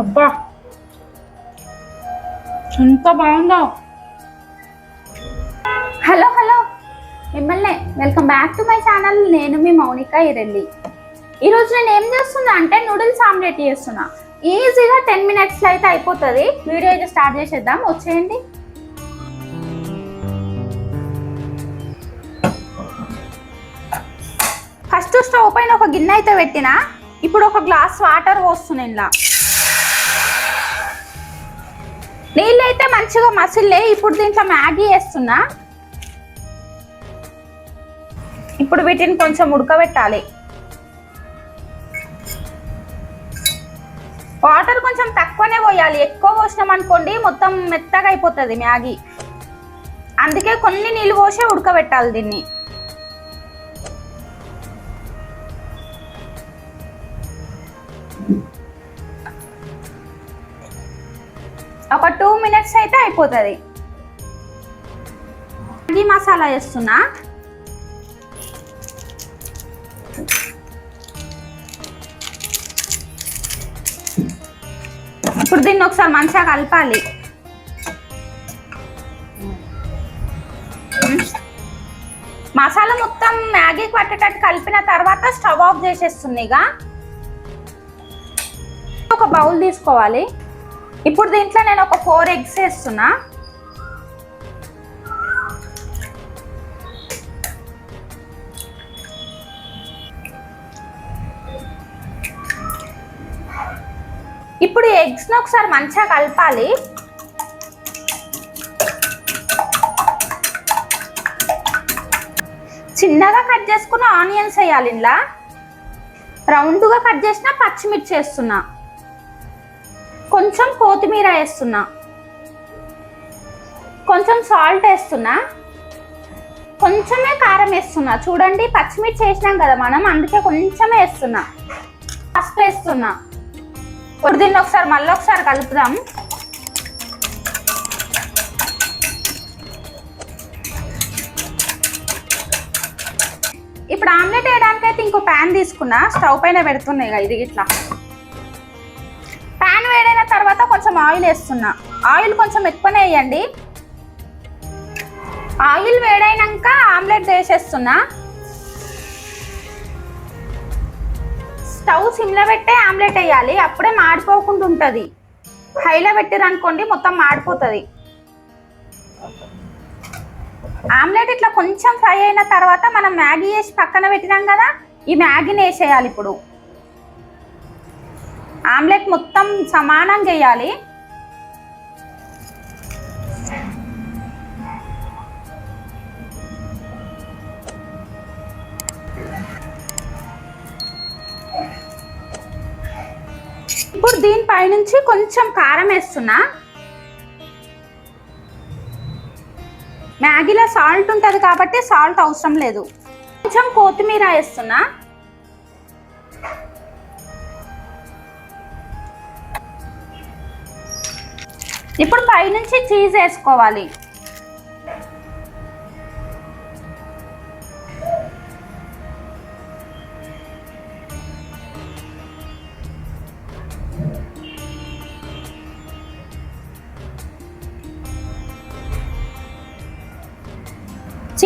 అబ్బా. ఎంత బాగుందో. Hello hello. మిమ్మల్ని welcome back to my channel. నేను మీ మౌనిక ఇరెల్లి. ఈరోజు నేను ఏం చేస్తున్నా అంటే నూడిల్స్ ఆమ్లెట్ చేస్తున్నా. ఈజీగా టెన్ మినిట్స్లో అయితే అయిపోతుంది. వీడియో అయితే స్టార్ట్ చేసేద్దాం. వచ్చేయండి. ఫస్ట్ స్టవ్ పైన ఒక గిన్నె అయితే పెట్టిన. ఇప్పుడు ఒక గ్లాస్ వాటర్ పోస్తున్నా ఇలా నీళ్ళు అయితే మంచిగా మసిల్లే. ఇప్పుడు దీంట్లో మ్యాగీ వేస్తున్నా. ఇప్పుడు వీటిని కొంచెం ఉడకబెట్టాలి. వాటర్ కొంచెం తక్కువనే పోయాలి. ఎక్కువ పోసినాం అనుకోండి మొత్తం మెత్తగా అయిపోతుంది మ్యాగీ. అందుకే కొన్ని నీళ్ళు పోసి ఉడకబెట్టాలి దీన్ని. ఒక టూ మినిట్స్ అయితే అయిపోతుంది. మ్యాగీ మసాలా వేస్తున్నా ఇప్పుడు దీన్ని ఒకసారి మంచిగా కలపాలి. మసాలా మొత్తం మ్యాగీకి పట్టేటట్టు కలిపిన తర్వాత స్టవ్ ఆఫ్ చేసేస్తుంది ఇక. ఒక బౌల్ తీసుకోవాలి. ఇప్పుడు దీంట్లో నేను ఒక ఫోర్ ఎగ్స్ వేస్తున్నా. ఇప్పుడు ఎగ్స్ని ఒకసారి మంచిగా కలపాలి. చిన్నగా కట్ చేసుకున్న ఆనియన్స్ వేయాలి ఇలా రౌండ్గా కట్ చేసిన పచ్చిమిర్చి వేస్తున్నా. కొంచెం కొత్తిమీర వేస్తున్నా. కొంచెం సాల్ట్ వేస్తున్నా. కొంచెమే కారం వేస్తున్నా. చూడండి పచ్చిమిర్చి వేసినాం కదా మనం అందుకే కొంచెమే వేస్తున్నా. పసుపు వేస్తున్నా. ఇప్పుడు దీన్ని ఒకసారి మళ్ళీ ఒకసారి కలుపుదాం. ఇప్పుడు ఆమ్లెట్ వేయడానికి అయితే ఇంకో ప్యాన్ తీసుకున్నా. స్టవ్ పైన పెడుతున్నాయి కదా ఇది ఇట్లా. ఆయిల్ వేస్తున్నా. ఆయిల్ కొంచెం ఎక్కువనే వేయండి. ఆయిల్ వేడైనాక ఆమ్లెట్ వేసేస్తున్నా. స్టవ్ సిమ్లో పెట్టే ఆమ్లెట్ వేయాలి. అప్పుడే మాడిపోకుండా ఉంటుంది. హైలో పెట్టిరనుకోండి మొత్తం మాడిపోతుంది. ఆమ్లెట్ ఇట్లా కొంచెం ఫ్రై అయిన తర్వాత మనం మ్యాగీ వేసి పక్కన పెట్టినాం కదా ఈ మ్యాగీని వేసేయాలి ఇప్పుడు. ఆమ్లెట్ మొత్తం సమానంగా వేయాలి ఇప్పుడు దీనిపై నుంచి కొంచెం కారం వేస్తున్నా. మ్యాగీలో సాల్ట్ ఉంటుంది కాబట్టి సాల్ట్ అవసరం లేదు. కొంచెం కొత్తిమీర వేస్తున్నా. ఇప్పుడు పైనుంచి చీజ్ వేసుకోవాలి.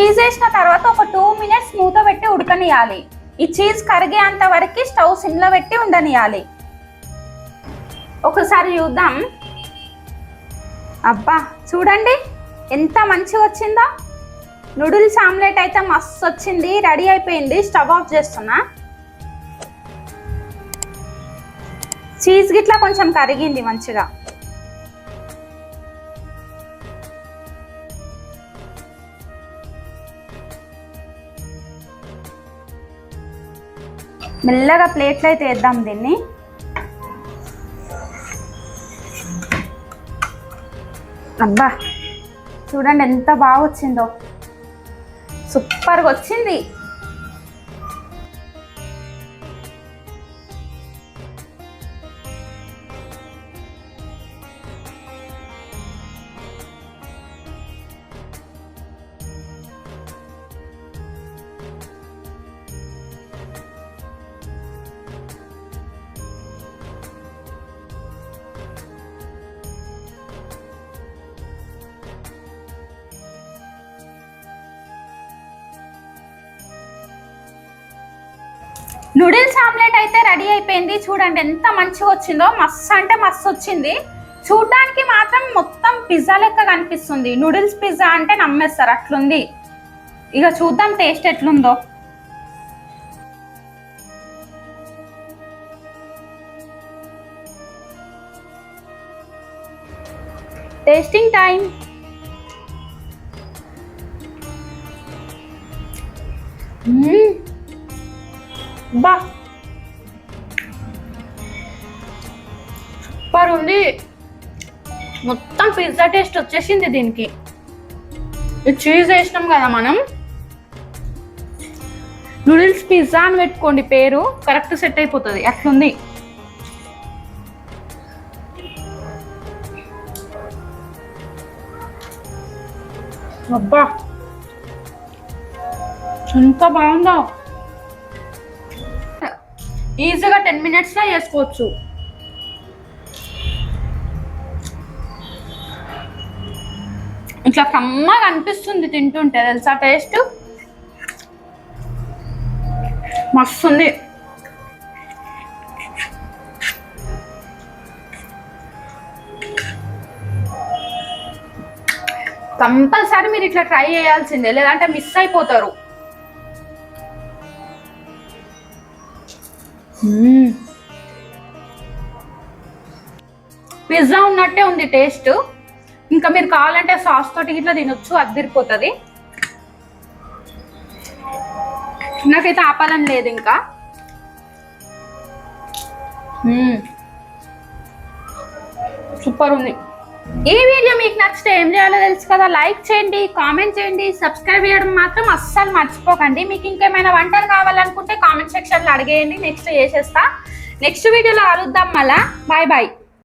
చీజ్ వేసిన తర్వాత ఒక టూ మినిట్స్ మూత పెట్టి ఉడకనియాలి ఈ చీజ్ కరిగేంత వరకు స్టవ్ సిమ్లో పెట్టి ఉండనియాలి ఒకసారి చూద్దాం. అబ్బా చూడండి ఎంత మంచిగా వచ్చిందో. నూడిల్స్ ఆమ్లెట్ అయితే మస్తు వచ్చింది రెడీ అయిపోయింది స్టవ్ ఆఫ్ చేస్తున్నా. చీజ్ గిట్లా కొంచెం కరిగింది మంచిగా. మెల్లగా ప్లేట్లు అయితే వేద్దాం దీన్ని. అబ్బా చూడండి ఎంత బాగా వచ్చిందో సూపర్గా వచ్చింది. నూడిల్స్ ఆమ్లెట్ అయితే రెడీ అయిపోయింది. చూడండి ఎంత మంచిగా వచ్చిందో. మస్తు అంటే మస్తు వచ్చింది. చూడడానికి మాత్రం మొత్తం పిజ్జా లెక్క కనిపిస్తుంది. నూడిల్స్ పిజ్జా అంటే నమ్మేస్తారు. అట్లుంది. ఇక చూద్దాం టేస్ట్ ఎట్లుందో. టేస్టింగ్ టైం బా. సూపర్ ఉంది మొత్తం పిజ్జా టేస్ట్ వచ్చేసింది దీనికి. చీజ్ వేసినాం కదా మనం. నూడిల్స్ పిజ్జా అని పెట్టుకోండి పేరు కరెక్ట్ సెట్ అయిపోతుంది. అట్లుంది. అబ్బా. ఎంత బాగుందో. ఈజీగా టెన్ మినిట్స్లో చేసుకోవచ్చు. ఇట్లా కమ్మగా అనిపిస్తుంది తింటుంటే తెలుసా టేస్ట్? మస్తుంది. కంపల్సరీ మీరు ఇట్లా ట్రై చేయాల్సిందే లేదంటే మిస్ అయిపోతారు. పిజ్జా ఉన్నట్టే ఉంది టేస్ట్. ఇంకా మీరు కావాలంటే సాస్ తోటి ఇట్లా తినొచ్చు అద్దరిపోతుంది నాకైతే ఆపాలని లేదు ఇంకా. సూపర్ ఉంది. ఈ వీడియో మీకు నచ్చితే ఏం చేయాలో తెలుసు కదా? లైక్ చేయండి కామెంట్ చేయండి సబ్స్క్రైబ్ చేయడం మాత్రం అస్సలు మర్చిపోకండి. మీకు ఇంకేమైనా వంటలు కావాలనుకుంటే కామెంట్ సెక్షన్లో అడిగేయండి నెక్స్ట్ చేసేస్తా. నెక్స్ట్ వీడియోలో కలుద్దాం మళ్ళా. Bye bye.